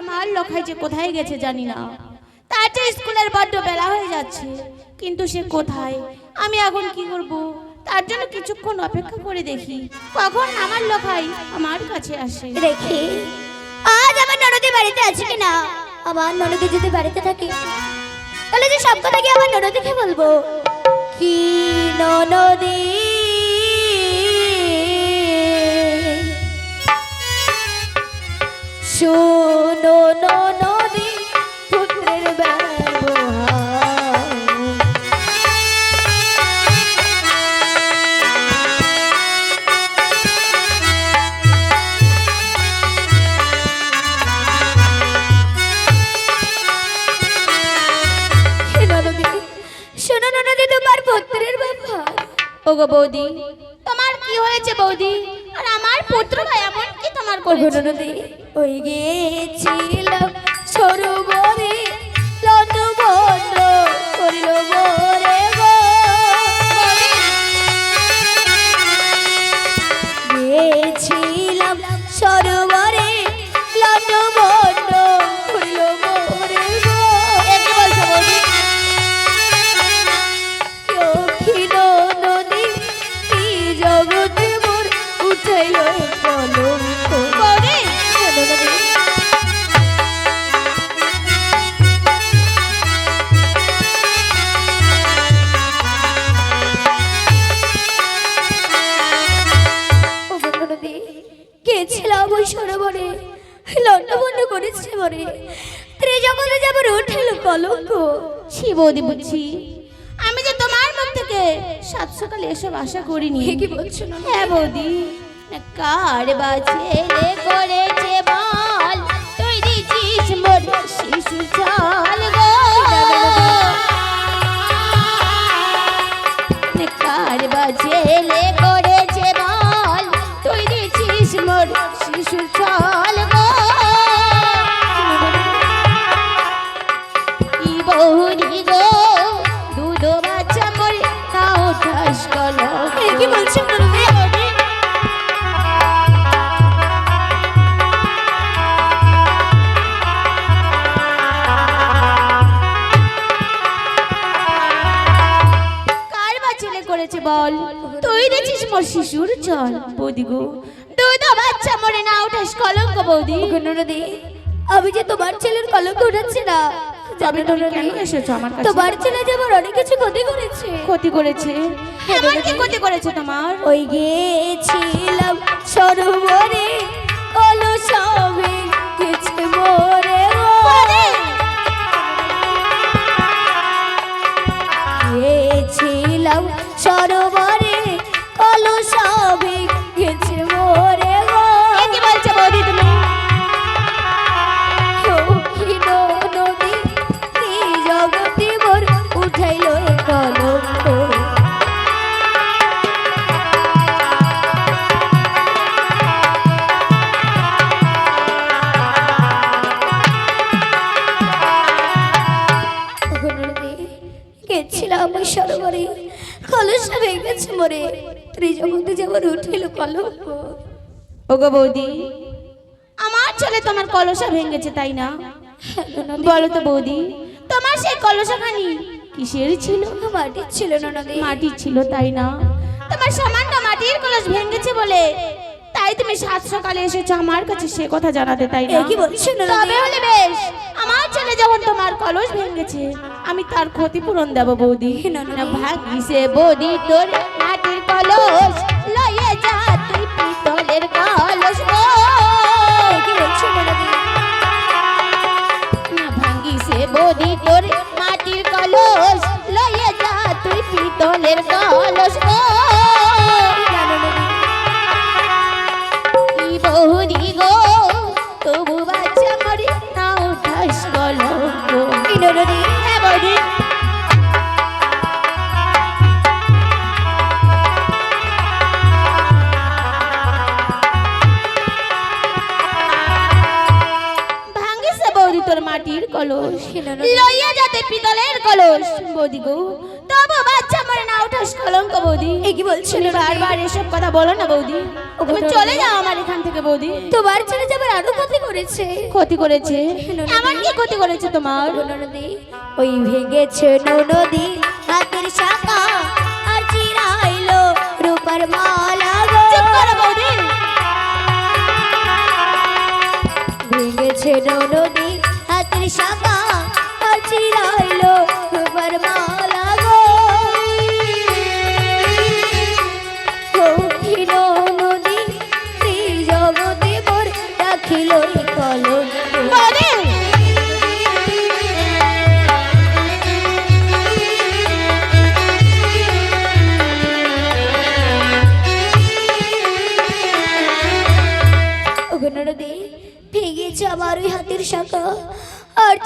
আমার লখাই যে কোথায় গেছে জানি না। যে স্কুলের বড্ড বেলা হয়ে যাচ্ছে, কিন্তু সে কোথায়? আমি এখন কি করব? তার জন্য কিছুক্ষণ অপেক্ষা করে দেখি, কখন আমার লখাই আমার কাছে আসে। দেখি, আজ আমার ননদি বাড়িতে আছে কিনা? আমার ননদি যদি বাড়িতে থাকে, তাহলে যে সব কথা কি আমার ননদিকে বলব? কি ননদি? শোনো ননদি পুত্রের ব্যবহার। শোনো ননদি তোমার পুত্রের ব্যবহার। ওগো বৌদি তোমার কি হয়েছে বৌদি? আর আমার পুত্র ভাই এমন কি তোমার করেছে? নদী ওই গিয়েছিল সরোবরে লন্ডু বন্ধ করিল গো। গিয়েছিলাম সরোবরে মরে ত্রিজগতে যাব উঠিল কলঙ্ক ছি বৌদি বুঝছি আমি যে তোমার মুখ থেকে সাত সকালে এসব আশা করিনি। কি বলছো না? হ্যাঁ বৌদি কার বা ছেলে করেছে বল? তুই দিছিস মোর শিশু চাল গো। করেছে বল? তুই দেখছিস মোর শিশুর চল বৌদি গো। দুধ বাচ্চা মরে না উঠাস কলঙ্ক বৌদি। আমি যে তোমার ছেলের কলঙ্ক উঠাচ্ছি না। তবে তুমি কেন? এসেছ আমার কাছে? তোমার ছেলে যে আমার অনেক কিছু ক্ষতি করেছে। ক্ষতি করেছে? আমার কি ক্ষতি করেছে তোমার? ওই গেছিলাম সরোবরে কলসবে গেছে মোরে। বৌদি। আমার ছেলে তোমার কলসা ভেঙেছে তাই না? বলো তো বৌদি তোমার সেই কলসাখানি কিসের ছিল? মাটির ছিল না মাটির ছিল তাই না? তোমার সামান্য মাটির কলস ভেঙেছে বলে তাই তুমি সাত সকালে এসেছ আমার কাছে সে কথা জানাতে তাই না? কি বলছো তবে হলে বেশ আমার ছেলে যখন তোমার কলস ভেঙেছে আমি তার ক্ষতিপূরণ দেব বৌদি। না, ভাগিছে বৌদি তোর মাটির কলস গো। কি বলছো ভাঙ্গিছে তোর মাটির কলস লয়ে যা তুই পিতলের কলস গো। কলস। লইয়া যাতে পিতলের কলস। বৌদি গো তবু বাচ্চা মরে না ওঠাস কলঙ্ক বৌদি। এ কি বলছো? তুমি বারবার এসব কথা বলো না বৌদি। তুমি চলে যাও আমার এখান থেকে বৌদি। তোমার ছেলে যাবার আরও ক্ষতি করেছে। ক্ষতি করেছে। এমন কি ক্ষতি করেছে তোমার? ওই ভেঙেছে নদী হাতের শাখা আর চিরাইলো রূপার মালা গো। চুপ করো বৌদি। ভেঙেছে নদী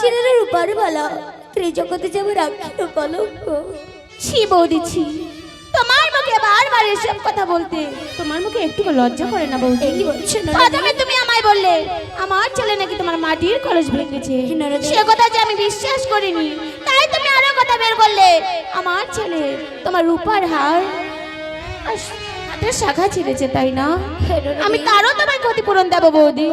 চিনের রূপার বালা। ত্রিজগতে যাবে রাখিল কলঙ্ক। ছি বৌদি ছি তোমার মুখে বারবার এসব কথা বলতে। তোমার মুখে একটু লজ্জা করে না বৌদি? এই বলছো না। প্রথমে তুমি আমায় বললে আমার ছেলে নাকি তোমার মাটির কলস ভেঙেছে সে কথা যে আমি বিশ্বাস করিনি তাই তুমি আরও কথা বের করলে। আমার ছেলে তোমার রূপার হার। আর হাতের শাখা তাই না? আমি তোমায় ক্ষতিপূরণ বৌদি।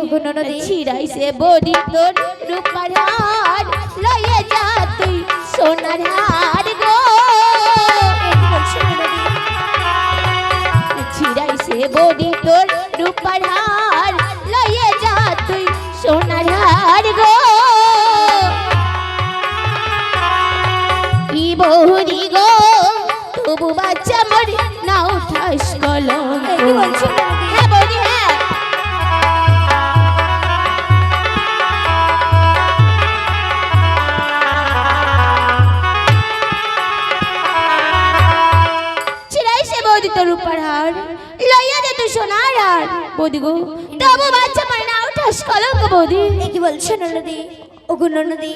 ছিড়াইছে বৌদি তোর রূপার হার লইয়ে যা তুই সোনার হার গো। ছিড়াইছে বডি তোর রূপার হার লইয়ে যা তুই সোনার হার গো। বৌদি গো তবু বাচ্চা মোর না উঠাস কলঙ্ক বৌদি। কি বলছো ননদি? ওগো ননদি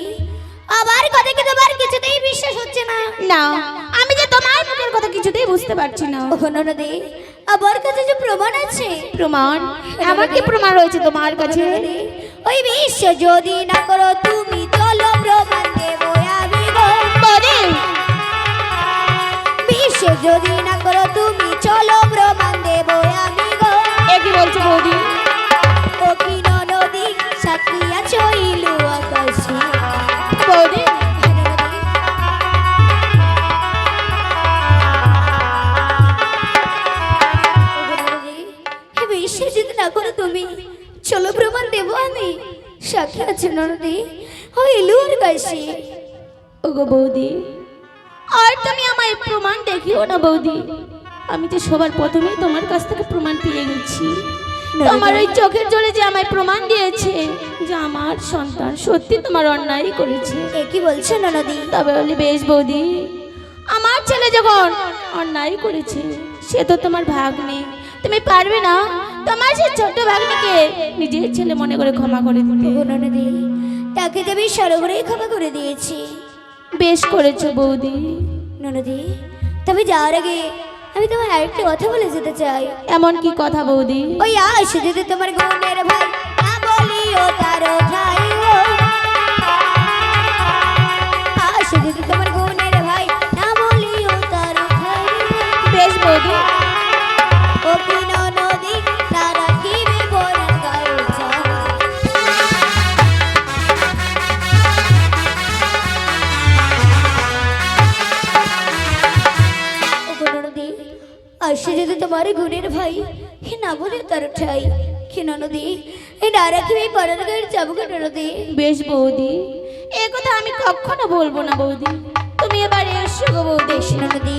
আবার কথা কি তোমার কিছুতেই বিশ্বাস হচ্ছে না? না মুখের কথা কিছুতেই বুঝতে পারছি না। ওগো ননদি আবার কাছে যে প্রমাণ আছে। প্রমাণ? এমন কি প্রমাণ রয়েছে তোমার কাছে? ওই বিশ্ব যদি না করো তুমি চলো প্রমাণ দেবো আমি গো। বৌদি বিশ্ব যদি না করো তুমি চলো প্রমাণ দেবো আমি গো। এ কি বলছো বৌদি? ও কি ননদি সাক্ষী আছো ইলু আকাশে। বৌদি? তুমি? চলো প্রমাণ দেবো আমি। সাক্ষী আছে ননদি। ওই লুর কাশি। ওগো বৌদি। আর তুমি আমায় প্রমাণ দেখিও না বৌদি। আমি তো সবার প্রথমেই তোমার কাছ থেকে প্রমাণ পেয়ে গেছি। তোমার ওই চোখের জলে যে আমায় প্রমাণ দিয়েছে যে আমার সন্তান সত্যি তোমার অন্যায় করেছে। এ কি বলছো ননদি? তবে বলি বেশ বৌদি। আমার ছেলে যখন অন্যায় করেছে সে তো তোমার ভাগ নেই তুমি পারবে না? তোমার সে ছোট ভাগ্নিকে নিজের ছেলে মনে করে ক্ষমা করে দিতে ননদি তাকে তো আমি সরবরাই ক্ষমা করে দিয়েছি। বেশ করেছ বৌদি। ননদি তবে যাওয়ার আগে আমি তোমার আরেকটা কথা বলে যেতে চাই। এমন কি কথা বৌদি? ওই আসে যদি তোমার বোনের ভাই না বলিও তার ও আসে যদি তোমার বোনের ভাই না বলিও তার ঠাই বেশ বৌদি যদি তোমার গুণের ভাই? হে না বলে তার ঠাই। হে ননদি? এ না রাখিবে বরণ গায়ে যাব গো ননদি? বেশ বৌদি এ কথা আমি কখনো বলব না বৌদি। তুমি এবার এসো গো বৌদি। বেশ ননদি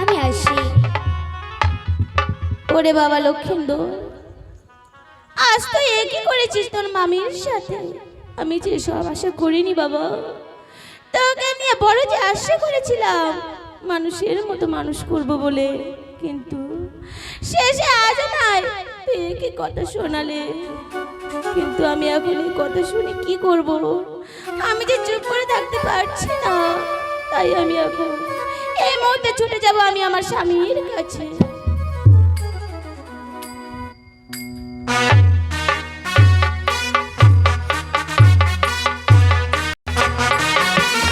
আমি আসি। ওরে বাবা লক্ষিন্দর আজ তো একই করেছিস তোর মামির সাথে? আমি যে সব আশা করিনি বাবা তোকে নিয়ে বড় যে আশা করেছিলাম মানুষের মতো মানুষ করব বলে। কিন্তু শেষে আজ নাই। তুই কি কথা শোনালে? কিন্তু আমি এখন এই কথা শুনে কি করব আমি যে চুপ করে থাকতে পারছি না, তাই আমি এখন এই মুহূর্তে ছুটে যাব আমি আমার স্বামীর কাছে।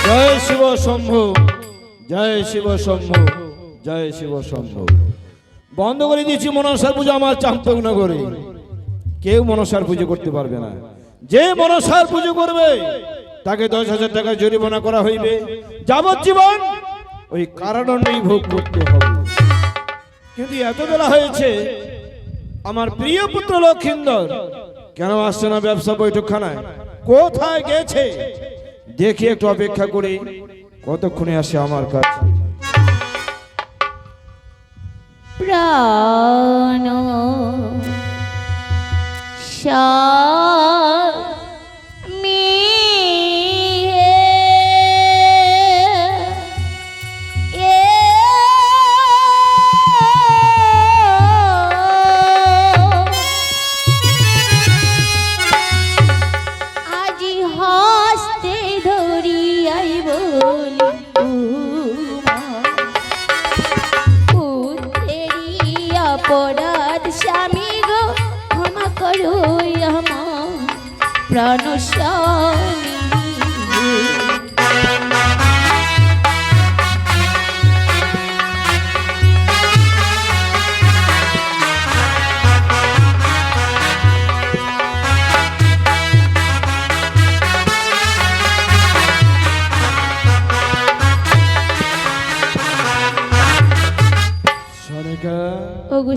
জয় শিব শম্ভু, জয় শিব শম্ভু, জয় শিব শম্ভু। বন্ধ করে দিয়েছি মনসার পুজো আমার চাম্পক নগরে। কেউ মনসার পুজো করতে পারবে না। যে মনসার পুজো করবে, তাকে দশ হাজার টাকা জরিমানা করা হইবে। যাবজ্জীবন ওই কারাদণ্ডই ভোগ করতে হবে। কিন্তু এত বেলা হয়েছে, আমার প্রিয় পুত্র লক্ষিন্দর, কেন আসছে না ব্যবসা বৈঠকখানায়? কোথায় গেছে? দেখি একটু অপেক্ষা করে। কতক্ষণে আসে আমার কাছে? 不知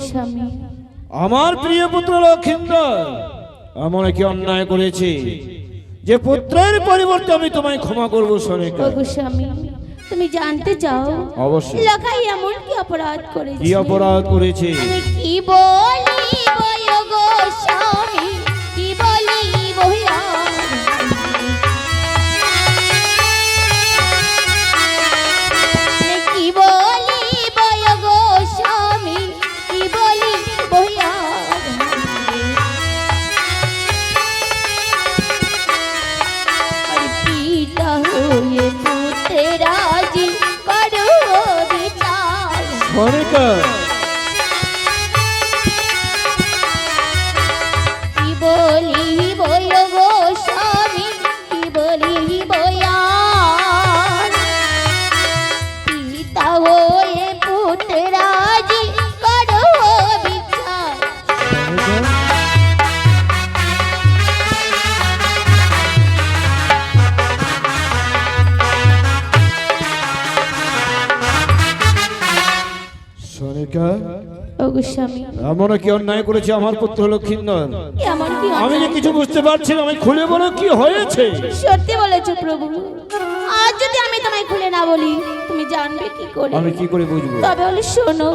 স্বামী। আমার প্রিয় পুত্র লক্ষিন্দর আমার কি অন্যায় করেছি? যে পুত্রের পরিবর্তে আমি তোমায় ক্ষমা করব সনিকা। স্বামী তুমি জানতে চাও অবশ্যই। লোকাই এমন কি অপরাধ করেছে? কি অপরাধ করেছি? কি বলি গো স্বামী? পিতা হয়ে পুত্রের রাজি করো বিচার স্বামী। এমন কি অন্যায় করেছে আমার পুত্র লক্ষিন্দর এমন কি আমি যে কিছু বুঝতে পারছি না আমি খুলে বলো কি হয়েছে? সত্যি বলেছ প্রভু। আজ যদি আমি তোমায় খুলে না বলি তুমি জানবে কি করে। আমি কি করে বুঝব? তবে হলে শোনো।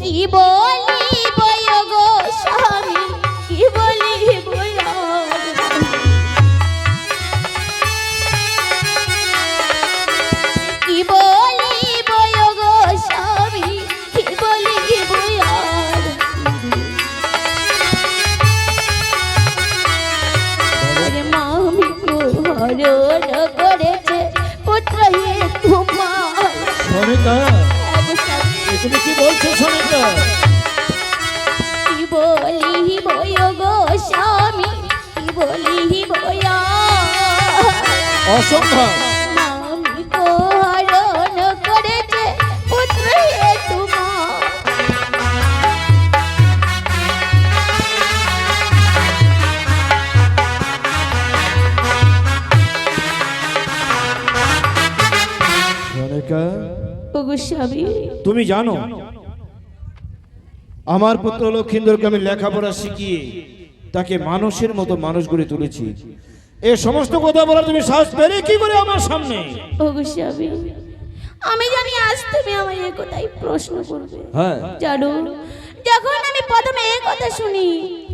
কি বলি বই গো কি বলি বয় গো স্বামী? কি বলি বয়া অসম্ভব। হরণ করেছে পুত্র হে তোমার। তুমি জানো আমার পুত্র লক্ষিন্দরকে আমি লেখাপড়া শিখিয়ে তাকে মানুষের মতো মানুষ গড়ে তুলেছি। এ সমস্ত কথা বলার তুমি সাহস পেলে কি করে আমার সামনে? আমি। জানি আজ তুমি আমার এ কথাই প্রশ্ন করবে। হ্যাঁ। জানো যখন আমি প্রথমে এই কথা শুনি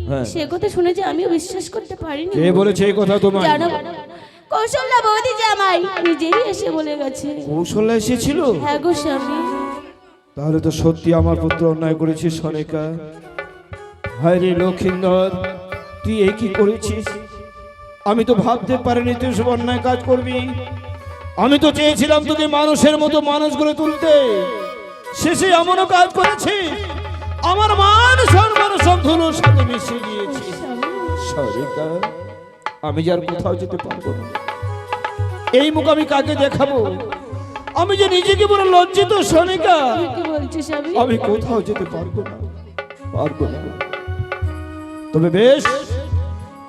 হ্যাঁ। সে কথা শুনে যে আমি বিশ্বাস করতে পারিনি। কে বলেছে এই কথা তোমার জানো কৌশল্যা বৌদি যে আমায় নিজেরই এসে বলে গেছে। কৌশল্যা এসেছিল? হ্যাঁ গো স্বামী। তাহলে তো সত্যি আমার পুত্র অন্যায় করেছিস, সনিকা। হায় রে লক্ষিন্দর, তুই এ কি করেছিস? আমি তো ভাবতে পারিনি তুই সব অন্যায় কাজ করবি। আমি তো চেয়েছিলাম তোকে মানুষের মতো মানুষ করে তুলতে। শেষে এমনও কাজ করেছিস আমার মান সম্মান সব ধুলোর সাথে মিশে সরিতা আমি যার কোথাও যেতে পারব না। এই মুখ আমি কাকে দেখাবো? আমি যে নিজেকে বড় লজ্জিত সনিকা কি বলছিস স্বামী আমি কোথাও যেতে পারব না পারব না। তবে বেশ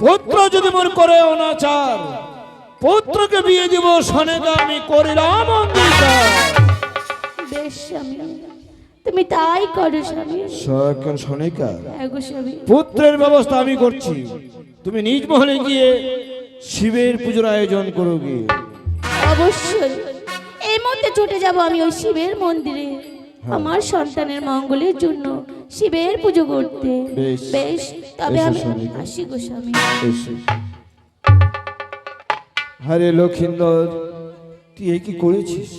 পুত্র যদি মোর করে অনাচার পুত্রকে বিয়ে দিব সনেকা আমি করিলাম অঙ্গীকার। বেশ স্বামী। তুমি তাই করো স্বামী। সরকার সনিকা এগো স্বামী। পুত্রের ব্যবস্থা আমি করছি। তুমি নিজ মহলে গিয়ে শিবের পুজোর আয়োজন করো গিয়ে। অবশ্যই। এই মুহূর্তে ছুটে যাব আমি ওই শিবের মন্দিরে আমার সন্তানের মঙ্গলের জন্য শিবের পুজো করতে। বেশ। তবে আমি আসি গো স্বামী। এসো। লক্ষিন্দর তুই এ কি করেছিস?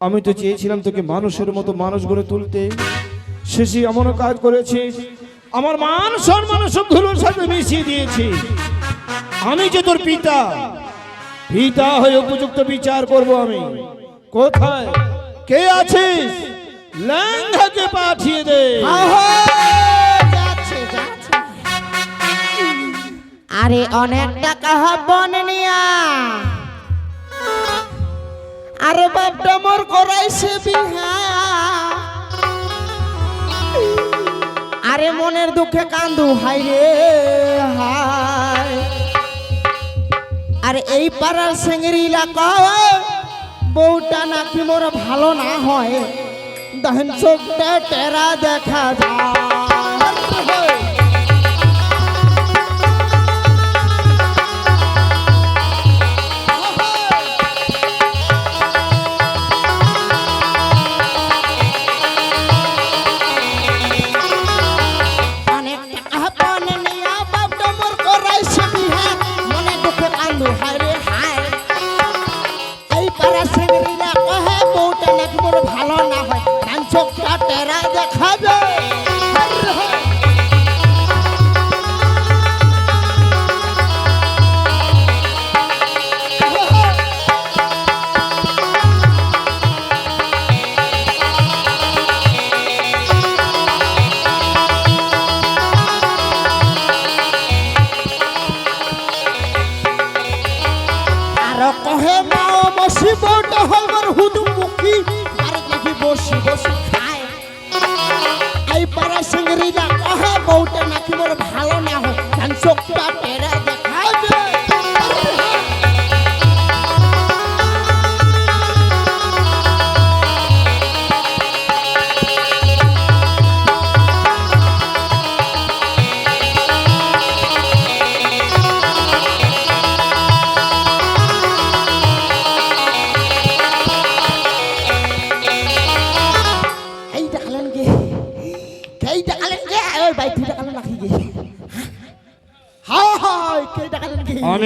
আমি তো চেয়েছিলাম তোকে মানুষের মতো মানুষ গড়ে তুলতে। শেষে এমনও কাজ করেছিস আমার মান সম্মান সব ধুলোর সাথে মিশিয়ে দিয়েছি আমি যে তোর পিতা পিতা হয়ে উপযুক্ত বিচার করব আমি। কোথায়? কে আছিস? ল্যাংঘাকে পাঠিয়ে দে। আরে অনেক টাকা হবন নিয়া। আরে বাপটা মোর করাইছে বিহা। আরে মনের দুঃখে কান্দু হাই রে হাই আরে এই পাড়ার সেঙ্গের এলাকা বউটা নাকি মোর ভালো না হয়। দহন চোখটা টেরা দেখা যায়। ভালো না হয়? কান টেরা দেখা যায়।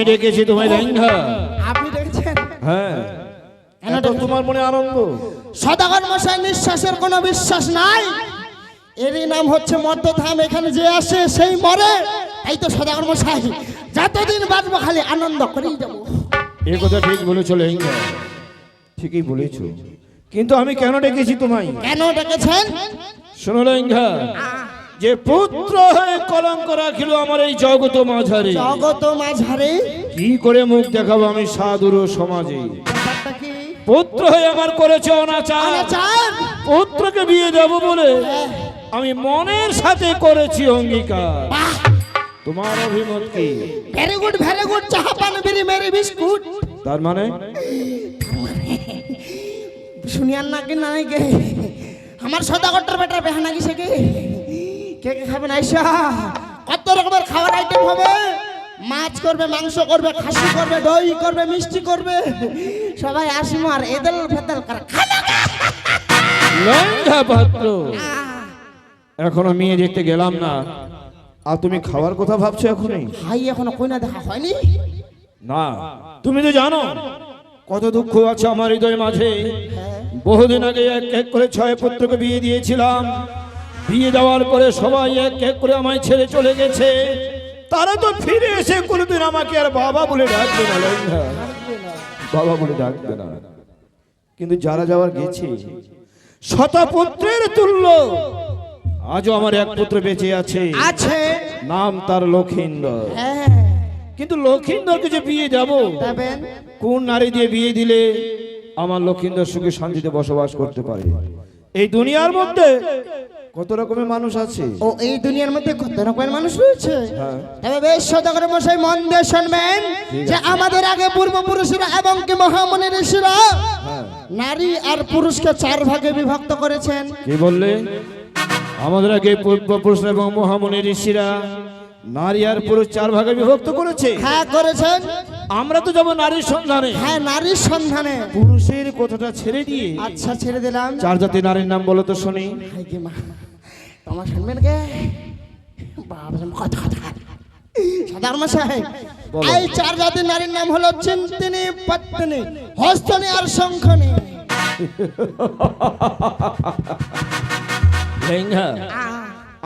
আমি ডেকেছি তোমায় ল্যাংঘা আপনি দেখছেন হ্যাঁ। এত তোমার মনে আনন্দ? সদাগর মশাই নিঃশ্বাসের কোনো বিশ্বাস নাই। এরই নাম হচ্ছে মর্দধাম এখানে যে আসে সেই মরে। এই তো সদাগর মশাই যতদিন বাঁচবো খালি আনন্দ করেই যাব। এ কথা ঠিক বলেছ লেঙ্গা ঠিকই বলেছ। কিন্তু আমি কেন ডেকেছি তোমায়? কেন ডেকেছেন? শোনো লেঙ্গা যে পুত্র হয়ে কলঙ্ক রাখিল আমার এই জগত মাঝারে। জগত মাঝারে? কি করে মুখ দেখাবো আমি সাধুর সমাজে? পুত্র হয়ে আমার করেছে অনাচার? পুত্রকে বিয়ে দেব বলে আমি মনের সাথে করেছি অঙ্গীকার। তোমার অভিমত কি? ভেরি গুড ভেরি গুড চাহা পান বিড়ি মেরি বিস্কুট। তার মানে? শুনিয়ান না কি নাই গে? আমার সদাগরটার বেটার বেহানা গেছে কে? কে কে খাবেন আইসা কত রকমের খাবার আইটেম হবে? মাছ করবে মাংস করবে খাসি করবে দই করবে মিষ্টি করবে। সবাই আসিমো আর এদেল ফেদেল করে। এখনও মেয়ে দেখতে গেলাম না। আর তুমি খাওয়ার কথা ভাবছ এখনই? ভাই এখনও কইনা দেখা হয়নি। না। তুমি তো জানো কত দুঃখ আছে আমার হৃদয় মাঝে। বহুদিন আগে এক এক করে ছয় পুত্রকে বিয়ে দিয়েছিলাম। বিয়ে দেওয়ার পরে সবাই এক এক করে আমায় ছেড়ে চলে গেছে। তারা তো ফিরে এসে কোনোদিন আমাকে আর বাবা বলে ডাকবে না বাবা বলে ডাকবে না। কিন্তু যারা যাওয়ার গেছে শতপুত্রের তুল্য আজও আমার এক পুত্র বেঁচে আছে। আছে। নাম তার লক্ষিন্দর। হ্যাঁ। কিন্তু লক্ষিন্দরকে যে বিয়ে দেবেন? কোন নারী দিয়ে বিয়ে দিলে আমার লক্ষিন্দর সুখে শান্তিতে বসবাস করতে পারে? এই দুনিয়ার মধ্যে কত রকমের মানুষ আছে? ও এই দুনিয়ার মধ্যে কত রকমের মানুষ রয়েছে? হ্যাঁ। তবে বেশ সদাগর মশাই মন দিয়ে শুনবেন যে আমাদের আগে পূর্বপুরুষরা এবং কি মহামনি ঋষিরা হ্যাঁ। নারী আর পুরুষকে চার ভাগে বিভক্ত করেছেন। কি বললে? আমাদের আগে পূর্বপুরুষ এবং মহামনি ঋষিরা নারী আর পুরুষ চার ভাগে বিভক্ত করেছে। হ্যাঁ করেছেন। আমরা তো যাব নারীর সন্ধানে। হ্যাঁ নারীর সন্ধানে। পুরুষের কথাটা ছেড়ে দিয়ে আচ্ছা ছেড়ে দিলাম। চার জাতি নারীর নাম বলো তো শুনি। হাই গে মা। তোমার শুনবেন কে বাবা কথা কথা। সাধারণ মশাই এই চার জাতির নারীর নাম হলো চিন্তিনী পত্নী হস্তনী আর শঙ্খনী।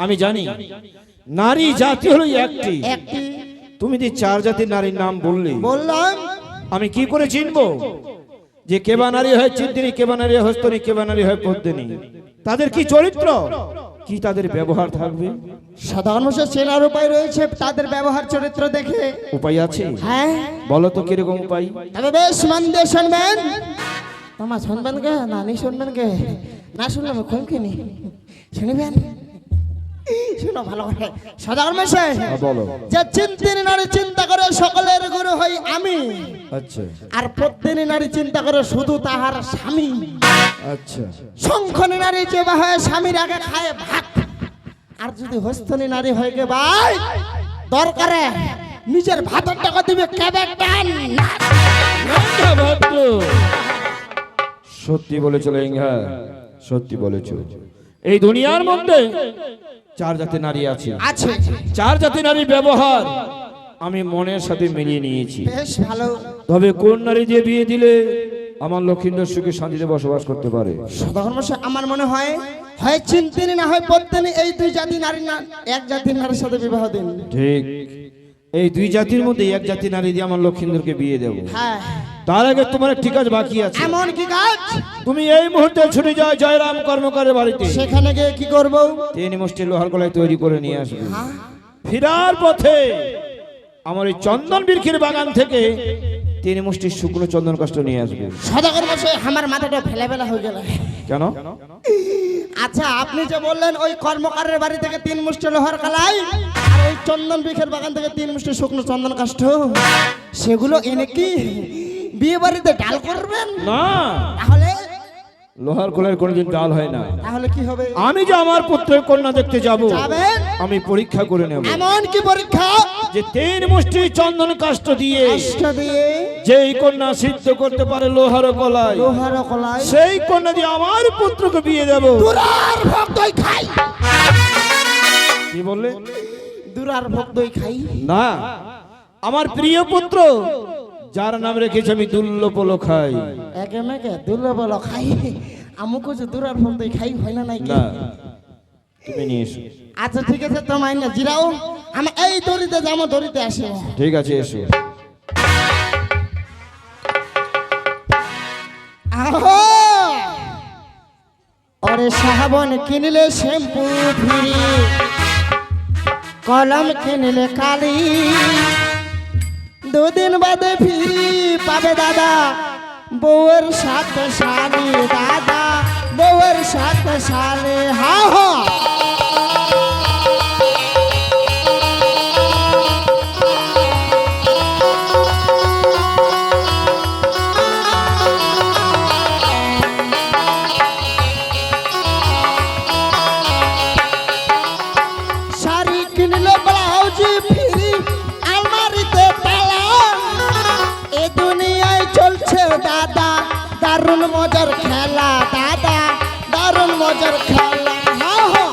আমি জানি নারী জাতি হলো একটি। একটি। তুমি যে চার জাতির নারীর নাম বললে বললাম। আমি কি করে চিনবো? যে কেবা নারী হয় চিন্তিনী কেবা নারী হয় হস্তনী কেবা নারী হয় পদ্মিনী তাদের কি চরিত্র? কি তাদের ব্যবহার থাকবে? সাধারণ মানুষের চেনার উপায় রয়েছে তাদের ব্যবহার চরিত্র দেখে। উপায় আছে? হ্যাঁ। বলো তো কীরকম উপায়? তবে বেশ মন দিয়ে শুনবেন। তোমার শুনবেন কে? নানি শুনবেন কে? না শুনলে খুব খুন কিনি শুনবেন? শুনো ভালো করে। সাধারণ মশাই হ্যাঁ, বলো। যে চিন্তিনী নারী চিন্তা করে সকলের গুরু হই আমি। আচ্ছা। আর নারী চিন্তা করে শুধু তাহার স্বামী। আচ্ছা। শঙ্খনী নারী যে বা হয় স্বামীর আগে খায় ভাত। আর যদি হস্তনী নারী হয়ে গে ভাই দরকারে নিজের ভাতের টাকা দিবে কেবে টান। সত্যি বলেছ লেঙ্গা সত্যি বলেছ। এই দুনিয়ার মধ্যে চার জাতি নারী আছে। আছে। চার জাতি নারীর ব্যবহার আমি মনের সাথে মিলিয়ে নিয়েছি। বেশ ভালো। তবে কোন নারী দিয়ে বিয়ে দিলে আমার লক্ষিন্দর সুখে শান্তিতে বসবাস করতে পারে? সদাগর মশাই আমার মনে হয় হয় চিন্তিনী না হয় পত্নী এই দুই জাতি নারী না এক জাতির নারীর সাথে বিবাহ দিন। ঠিক। এই দুই জাতির মধ্যে এক জাতি নারী দিয়ে আমার লক্ষিন্দরকে বিয়ে দেব। হ্যাঁ। তার আগে তোমার একটি কাজ বাকি আছে। এমন কি কাজ? তুমি এই মুহূর্তে ছুটে যাও জয়রাম কর্মকারের বাড়িতে। সেখানে গিয়ে কি করব? তিন মুষ্টি লোহার গলায় তৈরি করে নিয়ে আসবে। ফিরার পথে আমার এই চন্দন বৃক্ষের বাগান থেকে তিন মুষ্টি শুকনো চন্দন কাষ্ট নিয়ে আসবে। সদাগর মশাই আমার মাথাটা ফেলে ফেলা হয়ে গেল। কেন? আচ্ছা আপনি যে বললেন ওই কর্মকারের বাড়ি থেকে তিন মুষ্টি লোহার কালাই আর ওই চন্দন বৃক্ষের বাগান থেকে তিন মুষ্টি শুকনো চন্দন কাষ্ঠ সেগুলো এনে কি? বিয়ে বাড়িতে ডাল করবেন? না। তাহলে? লোহার কলার কোনোদিন ডাল হয় না। তাহলে কি হবে? আমি যে আমার পুত্রের কন্যা দেখতে যাব যাবেন? আমি পরীক্ষা করে নেব। এমন কি পরীক্ষা? যে তিন মুষ্টি চন্দন কাষ্ট দিয়ে কাষ্ঠ দিয়ে যেই কন্যা সিদ্ধ করতে পারে লোহার কলায় লোহার কলাই সেই কন্যা দিয়ে আমার পুত্রকে বিয়ে দেব। দুরার ভোগ দই খাই। কি বললে? দুরার ভোগ দই খাই। না আমার প্রিয় পুত্র যার নাম রেখেছে আমি দুর্লভ খাই। একে মেকে দুলে বলো খাই আমুকো যে দুরার ভোগ দই খাই হয় না নাই কি? না। তুমি নিয়ে এসো। আচ্ছা ঠিক আছে তোমার না জিরাও। আমি এই দড়িতে যাব দড়িতে আসে ঠিক আছে এসো। আহো! ওরে সাহাবন কিনলে শ্যাম্পু ফিরি কলম কিনলে কালি। দুদিন বাদে ফিরি পাবে দাদা। বউয়ের সাথে শালি দাদা। বউয়ের সাথে শালি হা হা। দারুণ মজার খেলা দাদা। দারুণ মজার খেলা। হা হা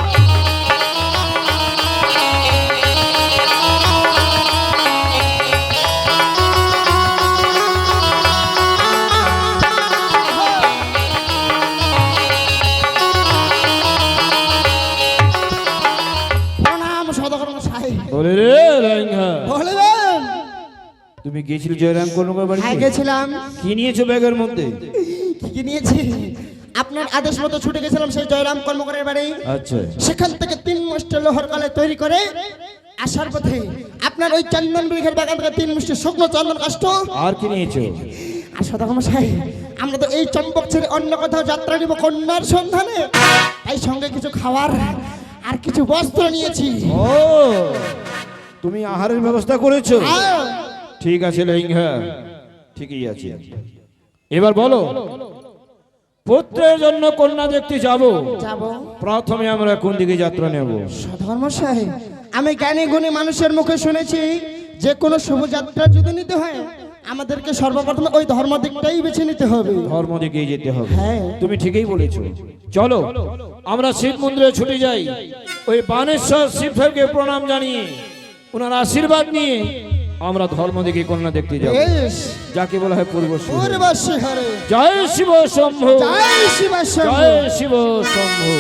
প্রণাম সদগর মশাই বলে রে রাইঙ্গা বলবেন তুমি গিয়েছিলে জয়রাম কর্মকার হ্যাঁ বাড়িতে গেছিলাম। কি নিয়েছো ব্যাগের মধ্যে? নিয়েছি। আপনার আদেশ মতো ছুটে গেছিলাম সেই জয়রাম কর্মকারের বাড়ি। আচ্ছা। সেখান থেকে তিন মুষ্ট লোহার কালে তৈরি করে আসার পথে আপনার ওই চন্দন বৃক্ষের বাগান থেকে তিন মিষ্টি শুকনো চন্দন কাষ্ট। আর কি নিয়েছো? আর সদাগর আমরা তো এই চম্পক ছেড়ে অন্য কোথাও যাত্রা নিব কন্যার সন্ধানে। তাই সঙ্গে কিছু খাবার আর কিছু বস্ত্র নিয়েছি। ও তুমি আহারের ব্যবস্থা করেছ? আহ, ঠিক আছে লেঙ্গা ঠিকই আছে। এবার বলো। পুত্রের জন্য কন্যা দেখতে যাব। যাব। প্রথমে আমরা কোন দিকে যাত্রা নেব? সদাগর মশাই আমি জ্ঞানী গুণী মানুষের মুখে শুনেছি যে কোনো শুভ যাত্রা যদি নিতে হয় আমাদেরকে সর্বপ্রথমে ওই ধর্ম দিকটাই বেছে নিতে হবে। ধর্ম দিকেই যেতে হবে। হ্যাঁ। তুমি ঠিকই বলেছ। চলো আমরা শিব মন্দিরে ছুটে যাই। ওই বানেশ্বর শিব সাহেবকে প্রণাম জানিয়ে ওনার আশীর্বাদ নিয়ে আমরা ধর্ম দিকে কন্যা দেখতে যাব। যাকে বলা হয় পূর্ব জয় শিব শম্ভু। জয় শিব শম্ভু।